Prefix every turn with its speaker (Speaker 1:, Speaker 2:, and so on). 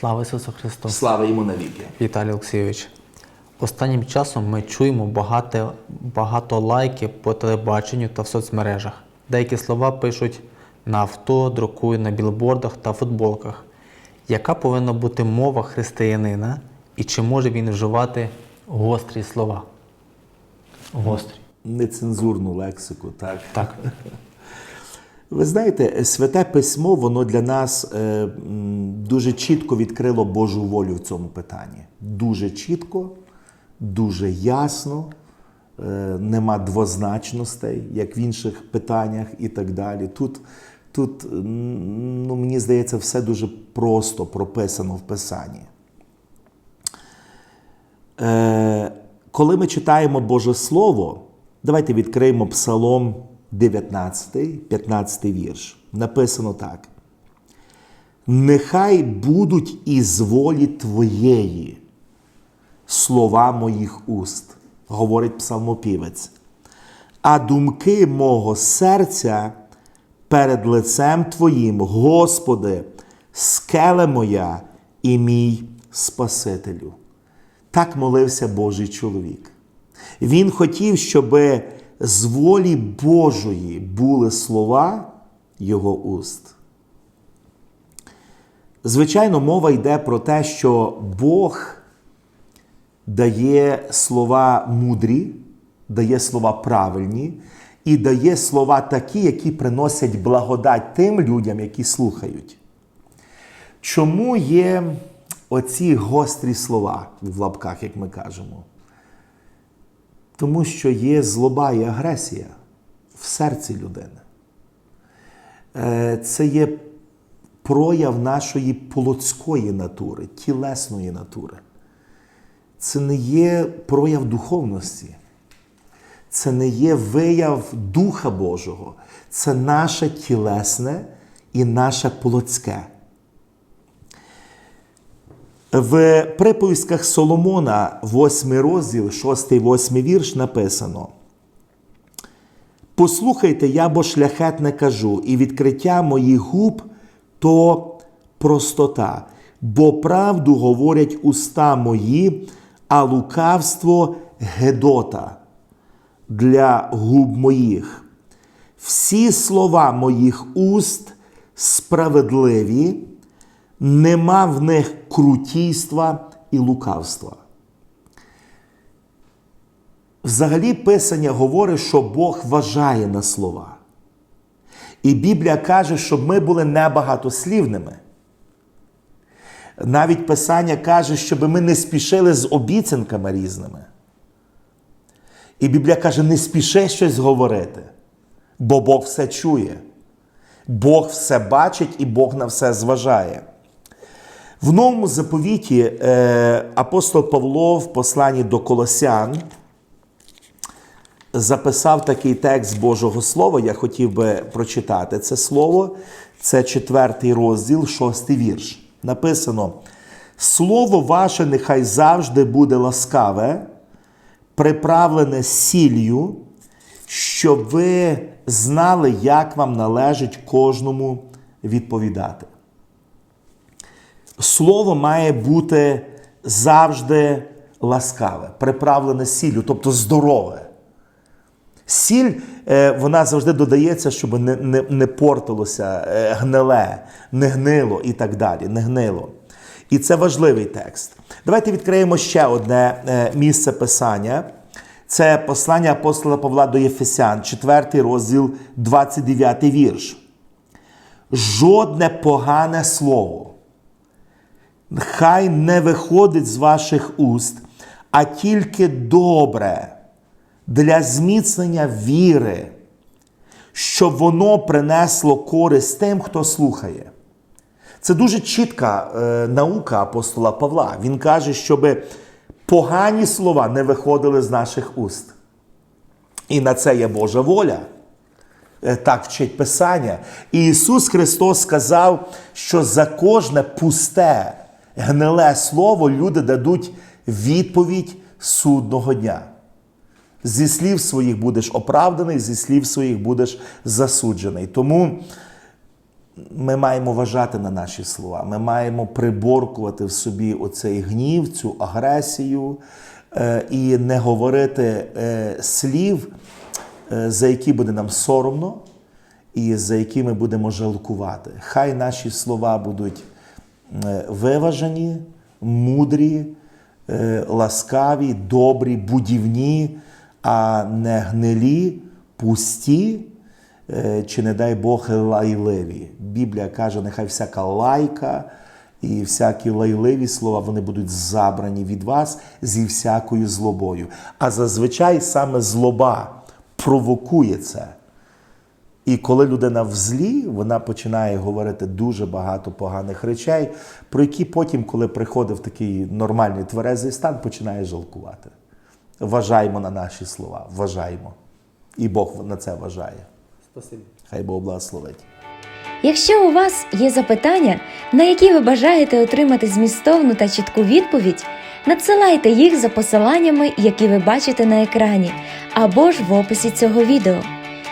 Speaker 1: Слава Ісусу Христу!
Speaker 2: Слава йому навіки.
Speaker 1: Віталій Олексійович. Останнім часом ми чуємо багато, багато лайків по телебаченню та в соцмережах. Деякі слова пишуть на авто, друкують на білбордах та футболках. Яка повинна бути мова християнина і чи може він вживати гострі слова? Гострі.
Speaker 2: Нецензурну лексику, так?
Speaker 1: Так.
Speaker 2: Ви знаєте, святе письмо, воно для нас е, дуже чітко відкрило Божу волю в цьому питанні. Дуже чітко, дуже ясно, е, нема двозначностей, як в інших питаннях і так далі. Тут, тут ну, мені здається, все дуже просто прописано в Писанні. Е, коли ми читаємо Боже Слово, давайте відкриємо Псалом 19, 15 вірш. Написано так. Нехай будуть із волі Твоєї слова моїх уст, говорить псалмопівець, а думки мого серця перед лицем Твоїм, Господи, скеле моя і мій Спасителю. Так молився Божий чоловік. Він хотів, щоб з волі Божої були слова його уст. Звичайно, мова йде про те, що Бог дає слова мудрі, дає слова правильні і дає слова такі, які приносять благодать тим людям, які слухають. Чому є оці гострі слова в лапках, як ми кажемо? Тому що є злоба і агресія в серці людини. Е, Це є прояв нашої плотської натури, тілесної натури. Це не є прояв духовності. Це не є вияв Духа Божого. Це наше тілесне і наше плотське. В приповістках Соломона, 8 розділ, 6-8 вірш написано. Послухайте, я бо шляхетне кажу, і відкриття моїх губ то простота, бо правду говорять уста мої, а лукавство гедота для губ моїх. Всі слова моїх уст справедливі, нема в них крутійства і лукавства. Взагалі, Писання говорить, що Бог вважає на слова. І Біблія каже, щоб ми були небагатослівними. Навіть Писання каже, щоб ми не спішили з обіцянками різними. І Біблія каже, не спіши щось говорити, бо Бог все чує. Бог все бачить і Бог на все зважає. В новому заповіті е, апостол Павло в посланні до Колосян записав такий текст Божого Слова, я хотів би прочитати це слово. Це четвертий розділ, шостий вірш. Написано: Слово ваше нехай завжди буде ласкаве, приправлене сіллю, щоб ви знали, як вам належить кожному відповідати. Слово має бути завжди ласкаве, приправлене сіллю, тобто здорове. Сіль е, вона завжди додається, щоб не не, не портилося, е, гниле, не гнило і так далі. Не гнило. І це важливий текст. Давайте відкриємо ще одне е, місце писання. Це послання апостола Павла до Єфесян, 4 розділ, 29 вірш. Жодне погане слово. Хай не виходить з ваших уст, а тільки добре для зміцнення віри, щоб воно принесло користь тим, хто слухає. Це дуже чітка е, наука апостола Павла. Він каже, щоб погані слова не виходили з наших уст. І на це є Божа воля. Е, Так вчить Писання. І Ісус Христос сказав, що за кожне пусте, гниле слово люди дадуть відповідь судного дня. Зі слів своїх будеш оправданий, зі слів своїх будеш засуджений. Тому ми маємо вважати на наші слова. Ми маємо приборкувати в собі оцей гнів, цю агресію е, і не говорити е, слів, е, за які буде нам соромно і за які ми будемо жалкувати. Хай наші слова будуть виважені, мудрі, е, ласкаві, добрі, будівні, а не гнилі, пусті, е, чи, не дай Бог, лайливі. Біблія каже, нехай всяка лайка і всякі лайливі слова вони будуть забрані від вас зі всякою злобою. А зазвичай саме злоба провокує це. І коли людина в злі, вона починає говорити дуже багато поганих речей, про які потім, коли приходить в такий нормальний тверезий стан, починає жалкувати. Вважаємо на наші слова, вважаємо. І Бог на це вважає.
Speaker 1: Спасибі.
Speaker 2: Хай Бог благословить.
Speaker 3: Якщо у вас є запитання, на які ви бажаєте отримати змістовну та чітку відповідь, надсилайте їх за посиланнями, які ви бачите на екрані, або ж в описі цього відео.